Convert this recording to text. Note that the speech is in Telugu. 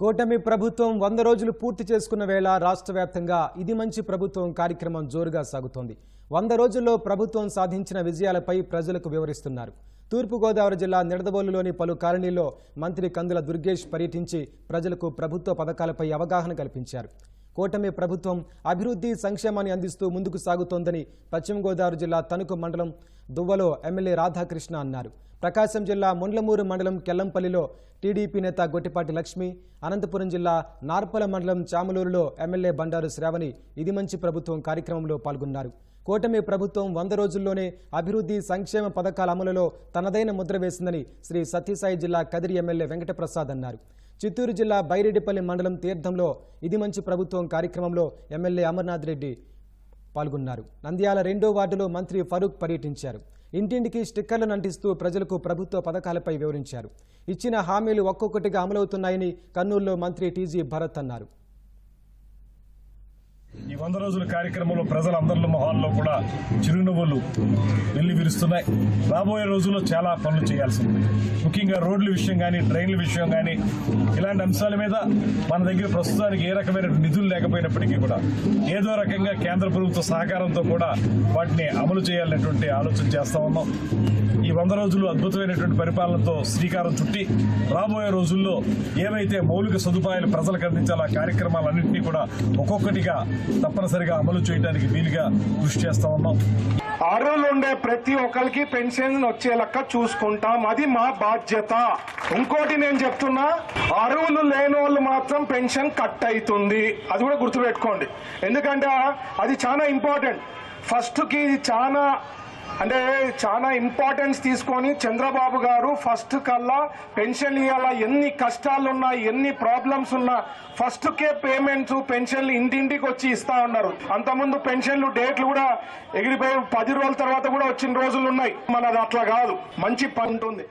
కూటమి ప్రభుత్వం వంద రోజులు పూర్తి చేసుకున్న వేళ రాష్ట్ర వ్యాప్తంగా ఇది మంచి ప్రభుత్వం కార్యక్రమం జోరుగా సాగుతోంది. వంద రోజుల్లో ప్రభుత్వం సాధించిన విజయాలపై ప్రజలకు వివరిస్తున్నారు. తూర్పుగోదావరి జిల్లా నిడదబోలులోని పలు కాలనీల్లో మంత్రి కందుల దుర్గేష్ పర్యటించి ప్రజలకు ప్రభుత్వ పథకాలపై అవగాహన కల్పించారు. కూటమి ప్రభుత్వం అభివృద్ధి సంక్షేమాన్ని అందిస్తూ ముందుకు సాగుతోందని పశ్చిమ గోదావరి జిల్లా తణుకు మండలం దువ్వలో ఎమ్మెల్యే రాధాకృష్ణ అన్నారు. ప్రకాశం జిల్లా ముండ్లమూరు మండలం కెల్లంపల్లిలో టీడీపీ నేత గొట్టిపాటి లక్ష్మి అనంతపురం జిల్లా నార్పల మండలం చామలూరులో ఎమ్మెల్యే బండారు శ్రావణి ఇది మంచి ప్రభుత్వం కార్యక్రమంలో పాల్గొన్నారు. కూటమి ప్రభుత్వం వంద రోజుల్లోనే అభివృద్ధి సంక్షేమ పథకాల అమలులో తనదైన ముద్ర వేసిందని శ్రీ సత్యసాయి జిల్లా కదిరి ఎమ్మెల్యే వెంకటప్రసాద్ అన్నారు. చిత్తూరు జిల్లా బైరెడ్డిపల్లి మండలం తీర్థంలో ఇది మంచి ప్రభుత్వం కార్యక్రమంలో ఎమ్మెల్యే అమర్నాథ్ రెడ్డి పాల్గొన్నారు. నంద్యాల రెండో వార్డులో మంత్రి ఫరూక్ పర్యటించారు. ఇంటింటికి స్టిక్కర్లను అంటిస్తూ ప్రజలకు ప్రభుత్వ పథకాలపై వివరించారు. ఇచ్చిన హామీలు ఒక్కొక్కటిగా అమలవుతున్నాయని కర్నూలులో మంత్రి టీజీ భరత్ అన్నారు. ఈ వంద రోజుల కార్యక్రమంలో ప్రజలందరి మొహాల్లో కూడా చిరునవ్వులు వెళ్ళి విరుస్తున్నాయి. రాబోయే రోజుల్లో చాలా పనులు చేయాల్సి ఉంది ముఖ్యంగా రోడ్ల విషయం కానీ ట్రైన్ల విషయం కానీ ఇలాంటి అంశాల మీద మన దగ్గర ప్రస్తుతానికి ఏ రకమైన నిధులు లేకపోయినప్పటికీ కూడా ఏదో రకంగా కేంద్ర ప్రభుత్వ సహకారంతో కూడా వాటిని అమలు చేయాలనేటువంటి ఆలోచన చేస్తా ఉన్నాం. ఈ వంద రోజులు అద్భుతమైనటువంటి పరిపాలనతో శ్రీకారం చుట్టి రాబోయే రోజుల్లో ఏవైతే మౌలిక సదుపాయాలు ప్రజలకు అందించాలా కార్యక్రమాలన్నింటినీ కూడా ఒక్కొక్కటిగా తప్పనిసరిగా అమలు చేయడానికి వీలుగా కృషి చేస్తా ఉన్నాం. అర్హులు ఉండే ప్రతి ఒక్కరికి పెన్షన్ వచ్చే లెక్క చూసుకుంటాం. అది మా బాధ్యత. ఇంకోటి నేను చెప్తున్నా అర్హులు లేని వాళ్ళు మాత్రం పెన్షన్ కట్ అవుతుంది అది కూడా గుర్తుపెట్టుకోండి. ఎందుకంటే అది చాలా ఇంపార్టెంట్. ఫస్ట్కి ఇది చాలా అంటే చాలా ఇంపార్టెన్స్ తీసుకొని చంద్రబాబు గారు ఫస్ట్ కల్లా పెన్షన్ ఇవ్వాలా ఎన్ని కష్టాలు ఉన్నా ఎన్ని ప్రాబ్లమ్స్ ఉన్నా ఫస్ట్ కే పేమెంట్స్ పెన్షన్లు ఇంటింటికి వచ్చి ఇస్తా ఉన్నారు. అంతకుముందు పెన్షన్లు డేట్లు కూడా ఎగిరిపోయి పది రోజుల తర్వాత కూడా వచ్చిన రోజులు ఉన్నాయి. మనది అట్లా కాదు. మంచి పని ఉంటుంది.